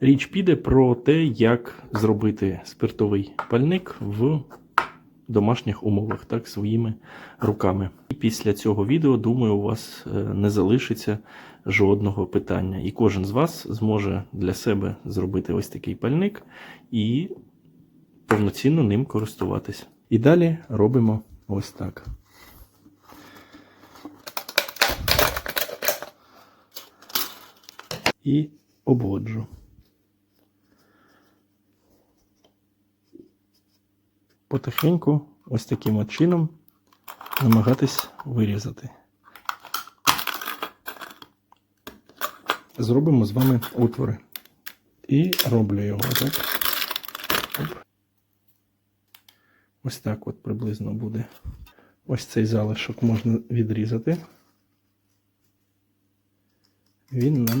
Річ піде про те, як зробити спиртовий пальник в домашніх умовах, так, своїми руками. І після цього відео, думаю, у вас е, не залишиться жодного питання. І кожен з вас зможе для себе зробити ось такий пальник і повноцінно ним користуватись. І далі робимо ось так. І обводжу. Потихеньку, ось таким от чином, намагатись вирізати. Зробимо з вами отвори. І роблю його так. Оп. Ось так от приблизно буде. Ось цей залишок можна відрізати. Він нам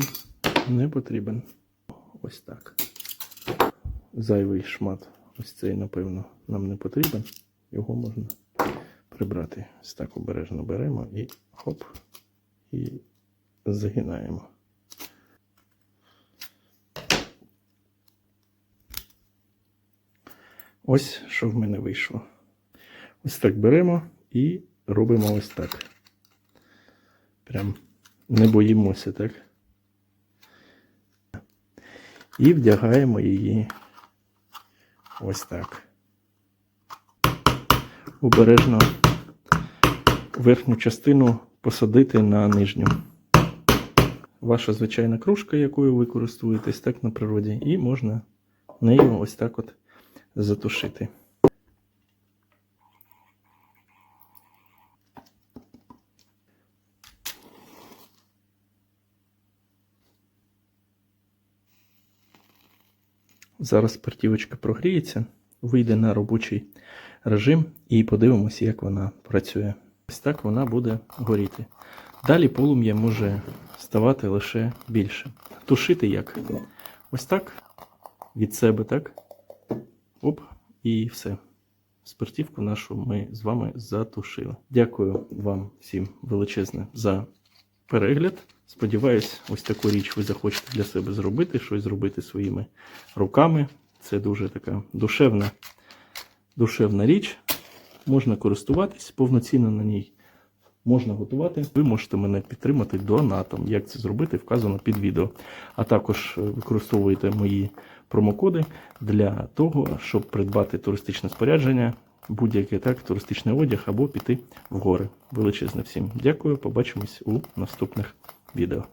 не потрібен. Ось так. Зайвий шмат. Ось цей, напевно, нам не потрібен. Його можна прибрати. Ось так обережно беремо і хоп. І загинаємо. Ось що в мене вийшло. Ось так беремо і робимо ось так. Прям не боїмося, так? І вдягаємо її ось так. Обережно верхню частину посадити на нижню. Ваша звичайна кружка, якою ви користуєтесь так на природі, і можна нею ось так от затушити. Зараз спиртівочка прогріється, вийде на робочий режим і подивимося, як вона працює. Ось так вона буде горіти. Далі полум'я може ставати лише більше. Тушити як? Ось так, від себе, так? Оп, і все. Спиртівку нашу ми з вами затушили. Дякую вам всім величезне за перегляд. Сподіваюсь, ось таку річ ви захочете для себе зробити, щось зробити своїми руками. Це дуже така душевна, душевна річ. Можна користуватись, повноцінно на ній можна готувати. Ви можете мене підтримати донатом. Як це зробити, вказано під відео. А також е, використовуєте мої промокоди для того, щоб придбати туристичне спорядження, будь-який так, туристичний одяг або піти в гори. Величезне всім дякую. Побачимось у наступних відео.